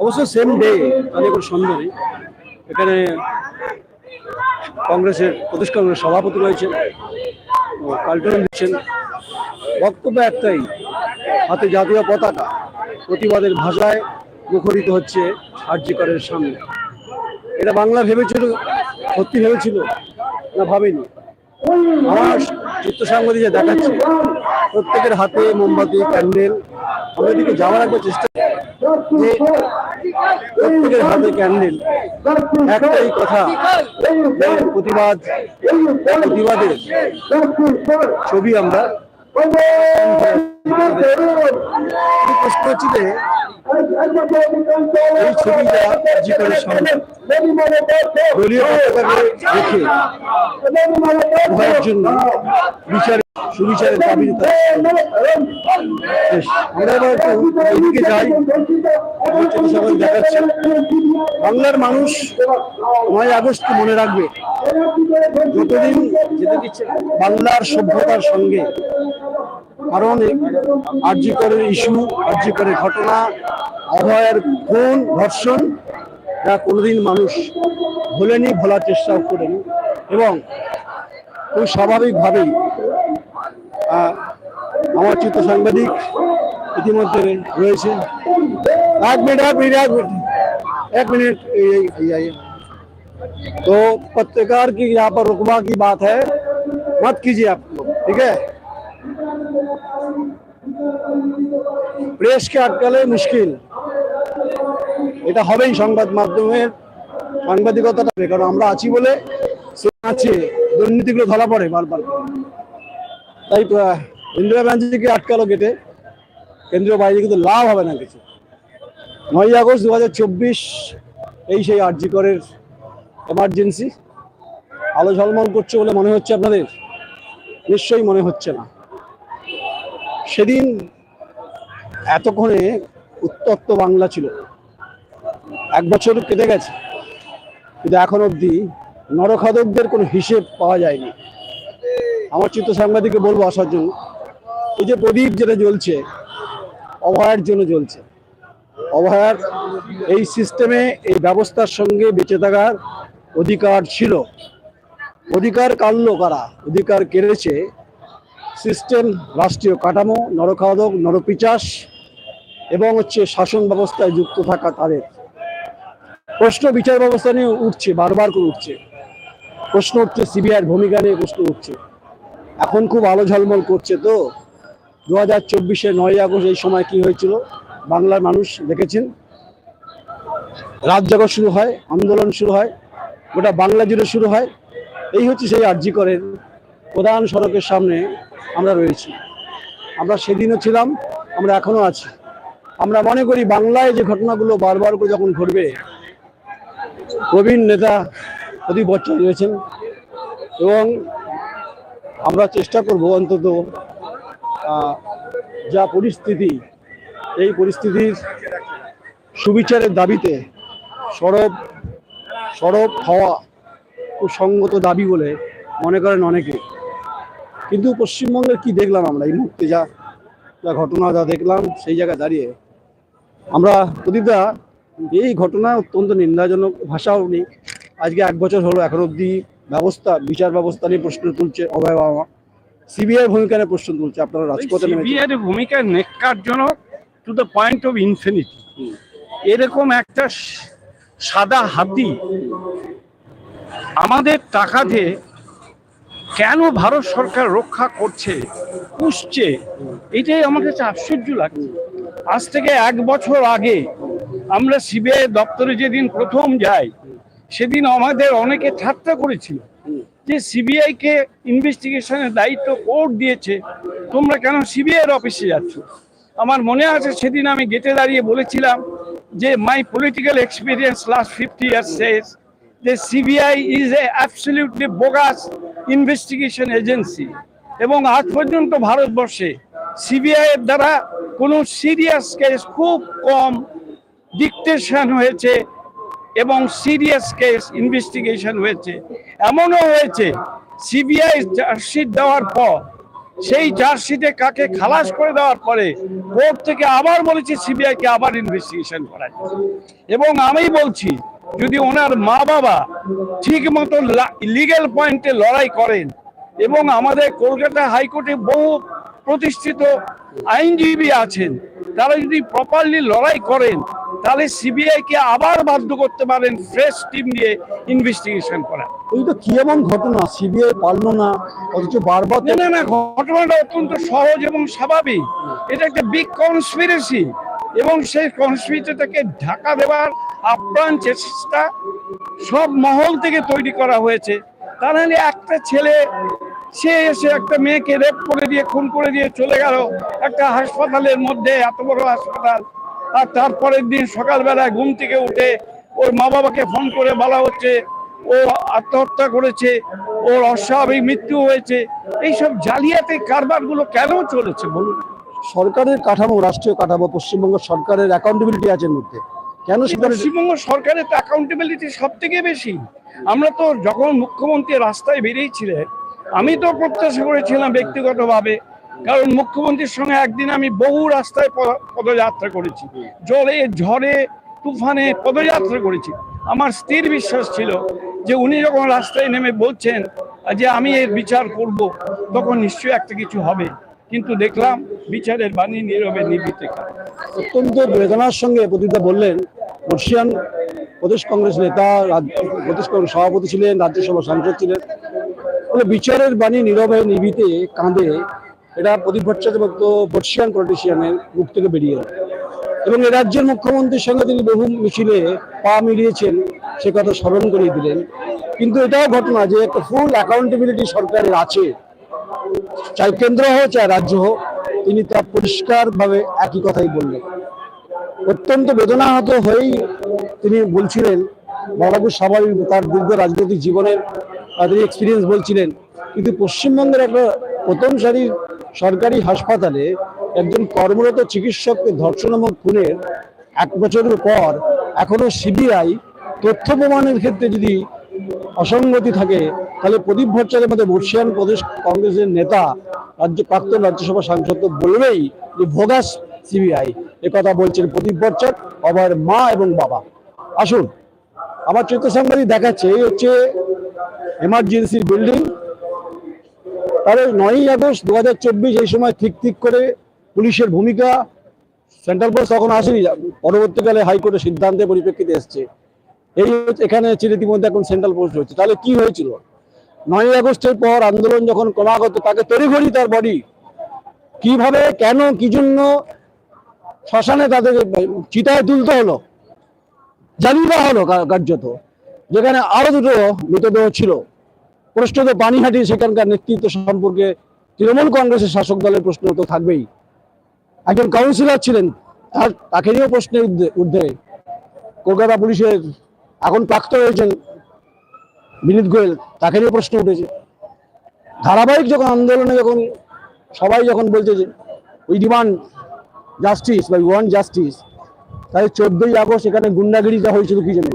অবশ্য same day কোনো সন্দেহ এখানে কংগ্রেসের, প্রদেশ কংগ্রেস সভাপতি রয়েছেন। ও কালটন দিচ্ছেন। বক্তব্য একটাই, হাতে জাতীয় পতাকা, প্রতিবাদের ভাষায় মুখরিত হচ্ছে আর্যিকরের সামনে। এটা বাংলা ভেবেছিল, সত্যি ভেবেছিল? না ভাবেনি? আমার চিত্র সাংবাদিক দেখাচ্ছে, প্রত্যেকের হাতে মোমবাতি, ক্যান্ডেল। আমরা এদিকে যাওয়ার একবার চেষ্টা প্রত্যেকের হাতে ক্যান্ডেল একটাই কথা প্রতিবাদ প্রতিবাদের ছবি আমরা কিন্তু প্রশ্ন হচ্ছে যে এই ছবিটা জিকরের সামনে দলীয় পতাকাকে রেখে জন্য বিচার সুবিচারের দাবি বাংলার মানুষ নয় আগস্ট মনে রাখবে। যতদিন বাংলার সভ্যতার সঙ্গে কারণ আর্যিকরের ইস্যু আর্যিকরের ঘটনা, অভয়ের খুন ধর্ষণ যা কোনোদিন মানুষ ভোলেনি, ভোলার চেষ্টাও করেনি। এবং খুব স্বাভাবিকভাবেই আমার চিত্র সাংবাদিক ইতিমধ্যে রয়েছে এক মিনিট এক মিনিট এক মিনিট एक मिनट ये ये ये तो पत्रकार की यहाँ पर रुकवा की बात है मत कीजिए आप लोग ठीक है প্রেসকে আটকালে মুশকিল এটা হবেই সংবাদ মাধ্যমের সাংবাদিকতাটা হবে, কারণ আমরা আছি বলে সে আছে দুর্নীতিগুলো ধরা পড়ে বারবার তাই ইন্দিরা ব্যানার্জিকে আটকালো গেটে কেন্দ্রীয় বাইরে কিন্তু লাভ হবে না কিছু। নয় আগস্ট দু হাজার চব্বিশ, এই সেই আরজিকরের এমার্জেন্সি আলো ঝলমল করছে বলে মনে হচ্ছে আপনাদের? নিশ্চয়ই মনে হচ্ছে না। সেদিন এতক্ষণে উত্তপ্ত বাংলা ছিল। এক বছর কেটে গেছে। কিন্তু এখন অবধি নরখাদকদের কোনো হিসেব পাওয়া যায়নি। আমার চিত্র সাংবাদিককে বলব আসার জন্য। এই যে প্রদীপ যেটা জ্বলছে, অভয়ের জন্য জ্বলছে। অভয়ার এই সিস্টেমে এই ব্যবস্থার সঙ্গে বেঁচে থাকার অধিকার ছিল। অধিকার কাড়লো কারা অধিকার কেড়েছে সিস্টেম রাষ্ট্রীয় কাঠামো, নরখাদক, নরপিচাস এবং হচ্ছে শাসন ব্যবস্থায় যুক্ত থাকা তাদের। প্রশ্ন বিচার ব্যবস্থা নিয়ে উঠছে, বারবার করে উঠছে। প্রশ্ন উঠছে সিবিআইয়ের ভূমিকা নিয়ে প্রশ্ন উঠছে। এখন খুব আলো ঝলমল করছে তো। দু হাজার চব্বিশে নয় আগস্ট এই সময় কি হয়েছিল? বাংলার মানুষ দেখেছেন। রাত জাগা শুরু হয়, আন্দোলন শুরু হয়, গোটা বাংলা জুড়ে শুরু হয়। এই হচ্ছে সেই আর্যিকরের প্রধান সড়কের সামনে আমরা রয়েছি। আমরা সেদিনও ছিলাম, আমরা এখনও আছি। আমরা মনে করি বাংলায় যে ঘটনাগুলো বারবার করে যখন ঘটবে, প্রবীণ নেতা প্রদীপ ভট্টাচার্য রয়েছেন এবং আমরা চেষ্টা করব অন্তত যা পরিস্থিতি, এই পরিস্থিতির সুবিচারের দাবিতে সরব সরব হওয়া সঙ্গত দাবি বলে মনে করেন অনেকে। কিন্তু পশ্চিমবঙ্গের কি দেখলাম আমরা? এই মুহূর্তে যা যা ঘটনা যা দেখলাম, সেই জায়গায় দাঁড়িয়ে আমরা প্রদীপদা, এই ঘটনা অত্যন্ত নিন্দাজনক ভাষাও নেই। আজকে এক বছর হলো, এখন অবধি ব্যবস্থা বিচার ব্যবস্থা নিয়ে প্রশ্ন তুলছে অভয় বাবা। সিবিআই ভূমিকা নিয়ে প্রশ্ন তুলছে আপনারা রাজপথে সিবিআই এর ভূমিকা নেককারজনক to the point of infinity এরকম একটা সাদা হাতি আমাদের টাকা দিয়ে কেন ভারত সরকার রক্ষা করছে পুষছে এটাই আমার কাছে আশ্চর্য লাগছে। আজ থেকে এক বছর আগে আমরা সিবিআই দপ্তরে যেদিন প্রথম যাই সেদিন আমাদের অনেকে ঠাট্টা করেছিল যে সিবিআই কে ইনভেস্টিগেশনের দায়িত্ব কোর্ট দিয়েছে, তোমরা কেন সিবিআই অফিসে যাচ্ছ? আমার মনে আছে সেদিন আমি গেটে দাঁড়িয়ে বলেছিলাম যে my political experience last fifty years says যে CBI is a absolutely bogus investigation agency এবং আজ পর্যন্ত ভারতবর্ষে সিবিআই এর দ্বারা কোনো সিরিয়াস কেস খুব কম ডিকটেশন হয়েছে। এবং সিরিয়াস কেস ইনভেস্টিগেশন হয়েছে এমনও হয়েছে, সিবিআই চার্জশিট দেওয়ার পর, সেই চার্জশিটে কাকে খালাস করে দেওয়ার পরে কোর্ট থেকে আবার বলেছে সিবিআইকে আবার ইনভেস্টিগেশন জন্য। এবং আমি বলছি, যদি ওনার মা বাবা ঠিক মতো লিগেল পয়েন্টে লড়াই করেন এবং আমাদের কলকাতা হাইকোর্টে বহু প্রতিষ্ঠিত আইনজীবী আছেন তারা যদি প্রপারলি লড়াই করেন তাহলে সিবিআই কে আবার বাধ্য করতে পারেন ফ্রেশ টিম দিয়ে ইনভেস্টিগেশন করা। ওই তো কি এমন ঘটনা? সিবিআই পারল না অথচ বারবার না না ঘটনাটা অত্যন্ত সহজ এবং স্বাভাবিক। এটা একটা বিগ কনস্পিরেসি এবং সেই কনস্পিরেটাকে ঢাকা দেওয়ার আপ্রাণ চেষ্টা সব মহল থেকে তৈরি করা হয়েছে। তা নাহলে একটা ছেলে সে এসে একটা মেয়েকে রেপ করে দিয়ে খুন করে দিয়ে চলে গেল। একটা হাসপাতালের মধ্যে এত বড় হাসপাতাল। আর তারপরের দিন সকালবেলায় ঘুম থেকে উঠে ওর মা বাবাকে ফোন করে বলা হচ্ছে ও আত্মহত্যা করেছে ওর অস্বাভাবিক মৃত্যু হয়েছে। এইসব জালিয়াতি কারবারগুলো কেন চলেছে বলুন? সরকারের কাঠামো রাষ্ট্রীয় কাঠামো পশ্চিমবঙ্গ সরকারের অ্যাকাউন্টেবিলিটি আছে মধ্যে। কেন পশ্চিমবঙ্গ সরকারের তো অ্যাকাউন্টেবিলিটি সব থেকে বেশি। আমরা তো যখন মুখ্যমন্ত্রী রাস্তায় বেরিয়েছিলেন আমি তো প্রত্যাশা করেছিলাম ব্যক্তিগতভাবে, কারণ মুখ্যমন্ত্রীর সঙ্গে একদিন আমি বহু রাস্তায় পদযাত্রা করেছি। জলে, ঝড়ে, তুফানে পদযাত্রা করেছি। আমার স্থির বিশ্বাস ছিল যে উনি যখন রাস্তায় নেমে বলছেন যে আমি এর বিচার করব, তখন নিশ্চয়ই একটা কিছু হবে। কিন্তু দেখলাম বিচারের বাণী নীরবে নিবিতে। অত্যন্ত বেদনার সঙ্গে প্রদীপদা বললেন বর্ষিয়ান প্রদেশ কংগ্রেস নেতা প্রদেশ কংগ্রেস সভাপতি ছিলেন রাজ্যসভা সাংসদ ছিলেন। বিচারের বাণী নীরবে নিবিতে কাঁদে এটা প্রদীপ ভট্টাচার্যের মতো বর্ষিয়ান পলিটিশিয়ানের মুখ থেকে বেরিয়ে এবং এ রাজ্যের মুখ্যমন্ত্রীর সঙ্গে তিনি বহু মিছিলে পা মিলিয়েছেন, সে কথা স্মরণ করিয়ে দিলেন। কিন্তু এটাও ঘটনা যে একটা ফুল অ্যাকাউন্টেবিলিটি সরকারের আছে। চাই কেন্দ্র হোক, চাই রাজ্য হোক, তিনি তা পরিষ্কারভাবে একই কথাই বললেন। অত্যন্ত বেদনাহত হয়েই তিনি বলছিলেন বড়বাবু স্বাভাবিক তার দীর্ঘ রাজনৈতিক জীবনের তিনি এক্সপিরিয়েন্স বলছিলেন। কিন্তু পশ্চিমবঙ্গের একটা প্রথম সারির সরকারি হাসপাতালে একজন কর্মরত চিকিৎসককে ধর্ষণ এবং খুনের এক বছরের পর এখনও সিবিআই তথ্য প্রমাণের ক্ষেত্রে যদি অসঙ্গতি থাকে, তাহলে প্রদীপ ভট্টাচার্যের মধ্যে বর্ষিয়ান প্রদেশ কংগ্রেসের নেতা, রাজ্য, প্রাক্তন রাজ্যসভা সাংসদ তো বলবেই যে ভোগাস সিবিআই। কথা বলছেন প্রদীপ ভট্টাচার্য আবার মা এবং বাবা। আসুন, আমার চিত্র সাংবাদিক দেখাচ্ছে, এই হচ্ছে এমার্জেন্সির বিল্ডিং তাহলে নয়ই আগস্ট দু হাজার চব্বিশ এই সময় ঠিক ঠিক করে পুলিশের ভূমিকা সেন্ট্রাল পোস্ট তখন আসেনি। পরবর্তীকালে হাইকোর্টের সিদ্ধান্তের পরিপ্রেক্ষিতে এসছে। এই এখানে হচ্ছে রীতিমধ্যে এখন সেন্ট্রাল পোস্ট হচ্ছে তাহলে কি হয়েছিল? নয়ই আগস্টের পর আন্দোলন যখন ক্রমাগত তাকে তড়িঘড়ি তার বডি কীভাবে, কেন, কি জন্য শ্মশানে তাদের, চিতায় তুলতে হলো? জানি হলো কার্যত। যেখানে আরও দুটো মৃতদেহ ছিল। প্রশ্ন তো পানিহাটি সেখানকার নেতৃত্ব সম্পর্কে তৃণমূল কংগ্রেসের শাসক দলের প্রশ্ন তো থাকবেই। একজন কাউন্সিলর ছিলেন, তার তাকে নিয়েও প্রশ্নের ঊর্ধ্বে- কলকাতা পুলিশের এখন প্রাক্ত হয়েছেন বিনীত গোয়েল, তাকে নিয়ে প্রশ্ন উঠেছে। ধারাবাহিক যখন আন্দোলনে যখন সবাই যখন বলছে যে উই ডিমান্ড জাস্টিস বা ওয়ান জাস্টিস তাই চোদ্দই আগস্ট এখানে গুন্ডাগিরিটা হয়েছিল কি জন্য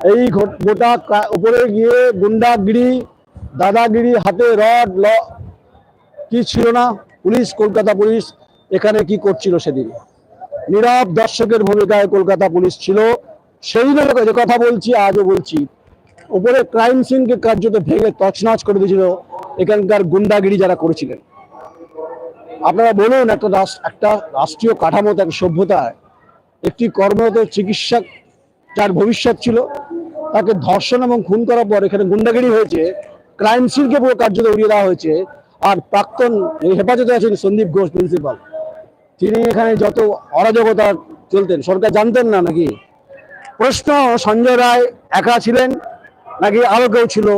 এই গোটা উপরে গিয়ে গুন্ডাগিরি, দাদাগিরি, হাতে রড, ল, কি ছিল না? পুলিশ, কলকাতা পুলিশ, এখানে কি করছিল সেদিন? নীরব দর্শকের ভূমিকায় কলকাতা পুলিশ ছিল। সেই যে কথা বলছি, আজও বলছি। উপরে ক্রাইম সিনকে কার্যত ভেঙে তছনছ করে দিয়েছিল এখানকার গুন্ডাগিরি যারা করেছিলেন। আপনারা বলুন, একটা একটা রাষ্ট্রীয় কাঠামো এক সভ্যতায়, একটি কর্মরত চিকিৎসক, যার ভবিষ্যৎ ছিল তাকে ধর্ষণ এবং খুন করার পর এখানে গুন্ডাগিরি হয়েছে। ক্রাইম সিনকে পুরো কার্যত উড়িয়ে দেওয়া হয়েছে। আর প্রাক্তন হেফাজতে আছেন সন্দীপ ঘোষ প্রিন্সিপাল। তিনি এখানে যত অরাজকতা চলতেন, সরকার জানতেন না নাকি? প্রশ্ন, সঞ্জয় রায় একা ছিলেন নাকি আরও কেউ ছিল?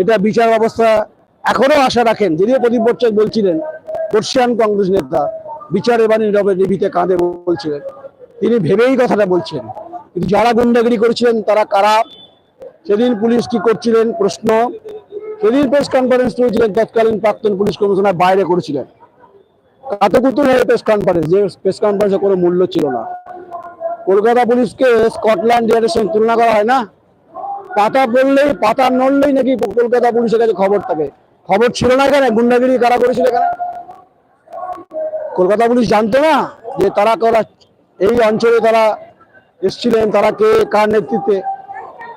এটা বিচার ব্যবস্থা এখনও আশা রাখেন, যদিও প্রদীপ ভট্টাচার্য বলছিলেন, বর্ষিয়ান কংগ্রেস নেতা, বিচার এবার রবে নিভিতে কাঁদে বলছিলেন। তিনি ভেবেই কথাটা বলছেন। কিন্তু যারা গুন্ডাগিরি করেছিলেন, তারা কারা? সেদিন পুলিশ কি করছিলেন? প্রশ্ন। সেদিন প্রেস কনফারেন্স করেছিলেন তৎকালীন প্রাক্তন পুলিশ কমিশনার বাইরে করেছিলেন। কাতকুতুল হয়ে প্রেস কনফারেন্স যে প্রেস কনফারেন্সে কোনো মূল্য ছিল না। কলকাতা পুলিশকে স্কটল্যান্ড ইয়ার্ডের সঙ্গে তুলনা করা হয় না? পাতা পড়লেই, পাতা নড়লেই নাকি কলকাতা পুলিশের কাছে খবর থাকে। খবর ছিল না এখানে? গুন্ডাগিরি কারা করেছিল এখানে? কলকাতা পুলিশ জানতো না যে তারা কারা, এই অঞ্চলে তারা এসছিলেন, তারা কে, কার নেতৃত্বে?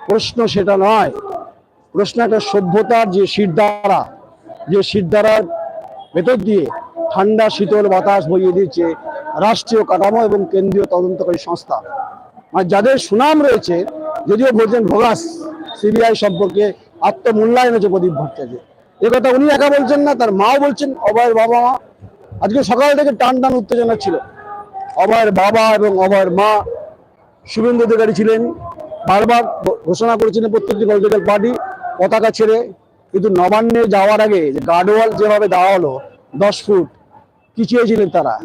প্রশ্ন সেটা নয়। প্রশ্ন একটা সভ্যতার যে শিরদারা যে শিরদারার ভেতর দিয়ে ঠান্ডা, শীতল বাতাস বইয়ে দিচ্ছে রাষ্ট্রীয় কাঠামো এবং কেন্দ্রীয় তদন্তকারী সংস্থা। আর যাদের সুনাম রয়েছে, যদিও বলছেন ভোগাস, সিবিআই সম্পর্কে আত্মমূল্যায়ন হচ্ছে প্রদীপ ভট্টাচার্য এ কথা উনি একা বলছেন না, তার মাও বলছেন, অভয়ের বাবা। মা আজকে সকাল থেকে টান টান উত্তেজনা ছিল। অভয়ের বাবা এবং অভয়ের মা শুভেন্দু অধিকারী ছিলেন। বারবার ঘোষণা করেছিলেন প্রত্যেকটি পলিটিক্যাল পার্টি পতাকা ছেড়ে, কিন্তু নবান্নে যাওয়ার আগে যে গার্ডওয়াল যেভাবে দেওয়া হলো দশ ফুট কি চেয়েছিলেন তারা।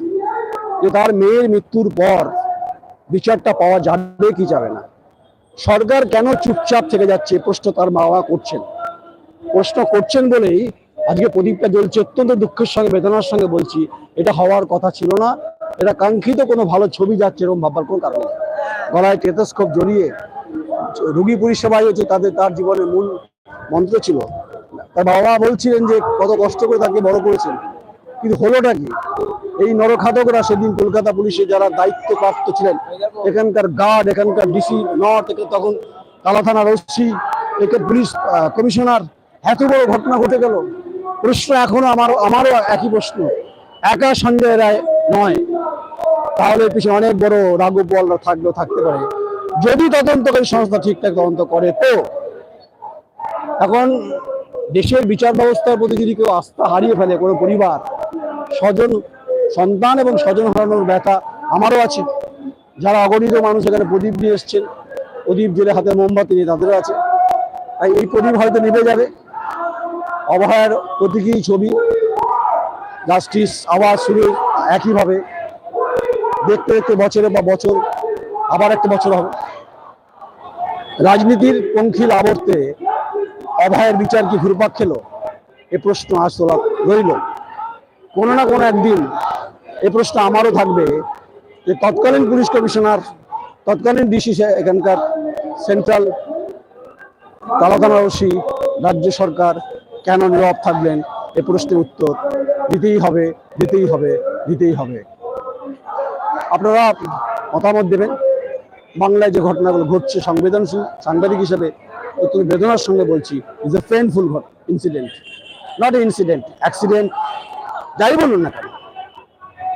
যে তার মেয়ের মৃত্যুর পর বিচারটা পাওয়া যাবে কি যাবে না। সরকার কেন চুপচাপ থেকে যাচ্ছে প্রশ্ন তার মা বাবা করছেন। প্রশ্ন করছেন বলেই আজকে প্রদীপটা জ্বলছে, অত্যন্ত দুঃখের সঙ্গে, বেদনার সঙ্গে বলছি, এটা হওয়ার কথা ছিল না। এটা কাঙ্ক্ষিত কোনো ভালো ছবি যাচ্ছে এরকম ভাববার কোনো কারণ গলায় টেতস্কোপ জড়িয়ে রুগী পরিষেবাই হচ্ছে তাদের, তার জীবনের মূল মন্ত্র ছিল। তার বাবা বলছিলেন যে, কত কষ্ট করে তাকে বড় করেছেন। কিন্তু হলোটা কি? এই নরখাতকরা সেদিন কলকাতা পুলিশে যারা দায়িত্বপ্রাপ্ত ছিলেন, এখানকার গার্ড এখানকার ডিসি নর্থ এখানে তখন কালা থানার ওসি একে পুলিশ কমিশনার এত বড় ঘটনা ঘটে গেল। প্রশ্ন এখনও আমার, আমারও একই প্রশ্ন। একা সঞ্জয় রায় নয়। তাহলে পিছনে অনেক বড় রাঘব থাকলেও থাকতে পারে। যদি তদন্তকারী সংস্থা ঠিকঠাক তদন্ত করে তো এখন দেশের বিচার ব্যবস্থার প্রতি যদি কেউ আস্থা হারিয়ে ফেলে, কোনো পরিবার, স্বজন, সন্তান এবং স্বজন হারানোর ব্যথা আমারও আছে। যারা অগণিত মানুষ এখানে প্রদীপ নিয়ে এসছেন, প্রদীপ জেলে হাতে মোমবাতি নিয়ে তাদেরও আছে। তাই এই প্রদীপ হয়তো নিভে যাবে। অভয়ের প্রতীকী ছবি, জাস্টিস আবার শুরু একইভাবে। দেখতে দেখতে বছরে বা বছর আবার একটা বছর হবে। রাজনীতির পঙ্খিল আবর্তে অভয়ের বিচার কি ঘুরপাক খেলো? এ প্রশ্ন আজ তোলা রইল। কোনো না কোনো একদিন এ প্রশ্ন আমারও থাকবে যে তৎকালীন পুলিশ কমিশনার, তৎকালীন ডিসি এখানকার সেন্ট্রাল তালাতানা ওসি, রাজ্য সরকার কেন নীরব থাকলেন? এ প্রশ্নের উত্তর দিতেই হবে দিতেই হবে দিতেই হবে। আপনারা মতামত দেবেন? বাংলায় যে ঘটনাগুলো ঘটছে সংবেদনশীল, সাংবাদিক হিসেবে অত্যন্ত বেদনার সঙ্গে বলছি is a painful incident not incident accident যাই বলুন না কেন,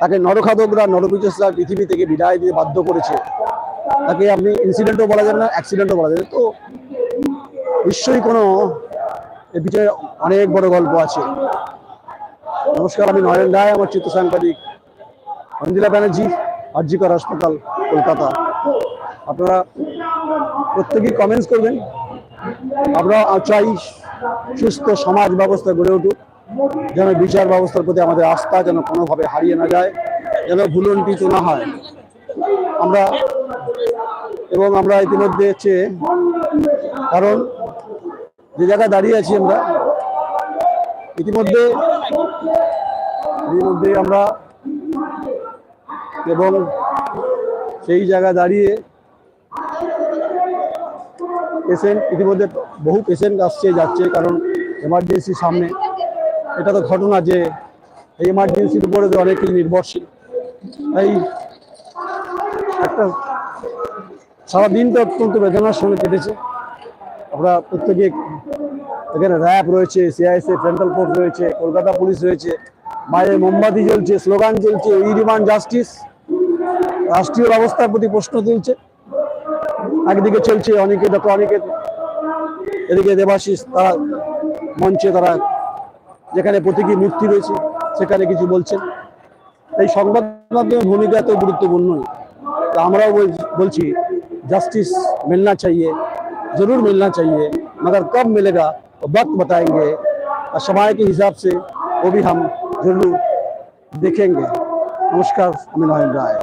তাকে নরখাদকরা নরপিচসরা পৃথিবী থেকে বিদায় দিয়ে বাধ্য করেছে। তাকে আপনি ইনসিডেন্টও বলা যাবে না অ্যাক্সিডেন্টও বলা যাবে তো নিশ্চয়ই কোনো এর পিছনে অনেক বড় গল্প আছে। নমস্কার, আমি নয়ন রায়, আমার চিত্র সাংবাদিক, অঞ্জিলা ব্যানার্জি, আরজিকর হাসপাতাল, কলকাতা। আপনারা প্রত্যেকেই কমেন্টস করবেন। আমরা চাই সুস্থ সমাজ ব্যবস্থা গড়ে উঠুক, যেন বিচার ব্যবস্থার প্রতি আমাদের আস্থা যেন কোনোভাবে হারিয়ে না যায়, যেন ভুলন্টিত না হয়। আমরা এবং আমরা ইতিমধ্যে হচ্ছে, কারণ যে জায়গায় দাঁড়িয়ে আছি আমরা, ইতিমধ্যে ইতিমধ্যে আমরা এবং সেই জায়গায় দাঁড়িয়ে পেশেন্ট ইতিমধ্যে বহু পেশেন্ট আসছে, যাচ্ছে কারণ এমার্জেন্সি সামনে। এটা তো ঘটনা যে এই এমার্জেন্সির উপরে তো অনেকেই নির্ভরশীল। তাই একটা সারাদিন তো অত্যন্ত বেদনার সঙ্গে কেটেছে। আমরা প্রত্যেকে এখানে র্যাব রয়েছে সিআইএসএফ সেন্ট্রাল ফোর্স রয়েছে, কলকাতা পুলিশ রয়েছে বাইরে মোমবাতি জ্বলছে, স্লোগান চলছে ডিমান্ড জাস্টিস রাষ্ট্রীয় ব্যবস্থার প্রতি প্রশ্ন তুলছে। একদিকে চলছে অনেকে ডক্টর অনেকে এদিকে দেবাশিস তারা মঞ্চে তারা যেখানে প্রতীকী মূর্তি রয়েছে সেখানে কিছু বলছেন এই সংবাদ মাধ্যমের ভূমিকা এত গুরুত্বপূর্ণ তো আমরাও বল- বলছি जस्टिस मिलना चाहिए जरूर मिलना चाहिए मगर कब मिलेगा वो वक्त बताएंगे और समय के हिसाब से वो भी हम जरूर देखेंगे नमस्कार अमित राय